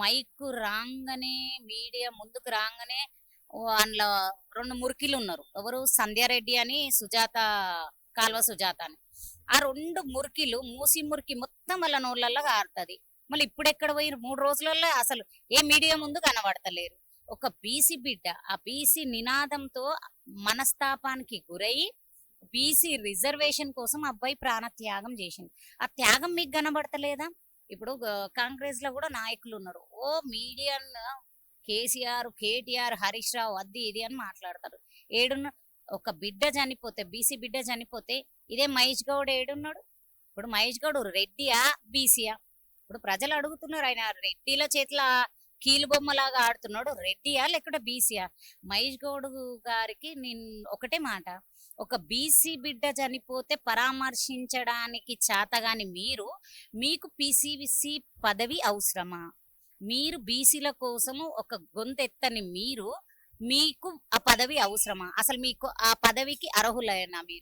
Mic రాగానే media ముందుకు రాగానే అందులో రెండు మురికిలు ఉన్నారు. ఎవరు? సంధ్యారెడ్డి అని సుజాత కాల్వ సుజాత అని. ఆ రెండు మురికిలు మూసి మురికి మొత్తం వాళ్ళ నోళ్ళల్లో కారుతుంది మళ్ళీ ఇప్పుడు ఎక్కడ పోయి మూడు రోజులలో అసలు ఏ మీడియా ముందు కనబడతలేరు. ఒక బీసీ బిడ్డ ఆ బీసీ నినాదంతో మనస్తాపానికి గురై బీసీ రిజర్వేషన్ కోసం అబ్బాయి ప్రాణ త్యాగం చేసింది ఆ త్యాగం మీకు కనబడతలేదా? ఇప్పుడు కాంగ్రెస్లో కూడా నాయకులు ఉన్నారు. ఓ మీడియా కేసీఆర్ కేటీఆర్ హరీష్ రావు అది ఇది అని మాట్లాడతారు. ఏడున్న ఒక బిడ్డ చనిపోతే బీసీ బిడ్డ చనిపోతే ఇదే మహేష్ గౌడ్ ఏడున్నాడు? ఇప్పుడు మహేష్ గౌడ్ రెడ్డియా బీసీయా? ఇప్పుడు ప్రజలు అడుగుతున్నారు ఆయన రెడ్డిల చేతిలో కీలుబొమ్మలాగా ఆడుతున్నాడు. రెడ్డియా లేకుంటే బీసీయా? మహేష్ గౌడ్ గారికి నేను ఒకటే మాట. ఒక బీసీ బిడ్డ చనిపోతే పరామర్శించడానికి చేతగాని మీరు మీకు పీసీసీ పదవి అవసరమా? మీరు బీసీల కోసము ఒక గొంతెత్తని మీరు మీకు ఆ పదవి అవసరమా? అసలు మీకు ఆ పదవికి అర్హులైనా మీరు?